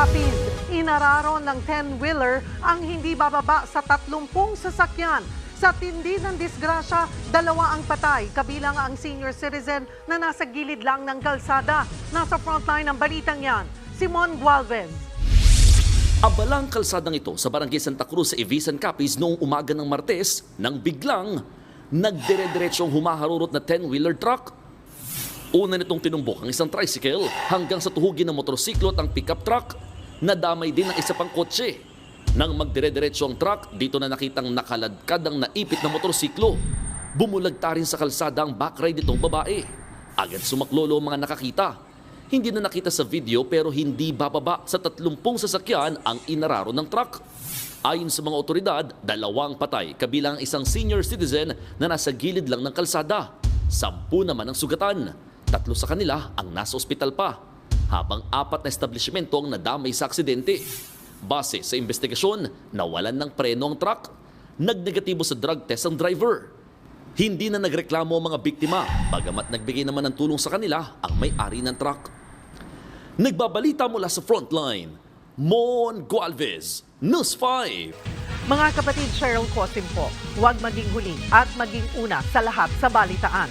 Capiz, inararon ng 10-wheeler ang hindi bababa sa 30 sasakyan. Sa tindi ng disgrasya, dalawa ang patay, kabilang ang senior citizen na nasa gilid lang ng kalsada. Nasa frontline ng balitang yan, Simon Gualvez. Abalang kalsadang ito sa Barangay Santa Cruz sa Evisan Capiz noong umaga ng Martes nang biglang nagdire-diretsyong humaharurot na 10-wheeler truck. Una nitong tinumbok ang isang tricycle hanggang sa tuhugin ng motorsiklo at ang pickup truck. Nadamay din ang isa pang kotse. Nang magdire-diretso ang truck, dito na nakitang nakaladkad ang naipit na motorsiklo. Bumulagta rin sa kalsada ang backride nitong babae. Agad sumaklolo ang mga nakakita. Hindi na nakita sa video pero hindi bababa sa 30 sasakyan ang inararo ng truck. Ayon sa mga otoridad, dalawang patay kabilang ang isang senior citizen na nasa gilid lang ng kalsada. Sampu naman ang sugatan. Tatlo sa kanila ang nasa ospital pa. Habang apat na establishmento ang nadamay sa aksidente. Base sa investigasyon, nawalan ng preno ang truck. Nagnegatibo sa drug test ang driver. Hindi na nagreklamo ang mga biktima, bagamat nagbigay naman ng tulong sa kanila ang may-ari ng truck. Nagbabalita mula sa frontline, Mon Gualvez, News 5. Mga kapatid Cheryl Cosim po, huwag maging huli at maging una sa lahat sa balitaan.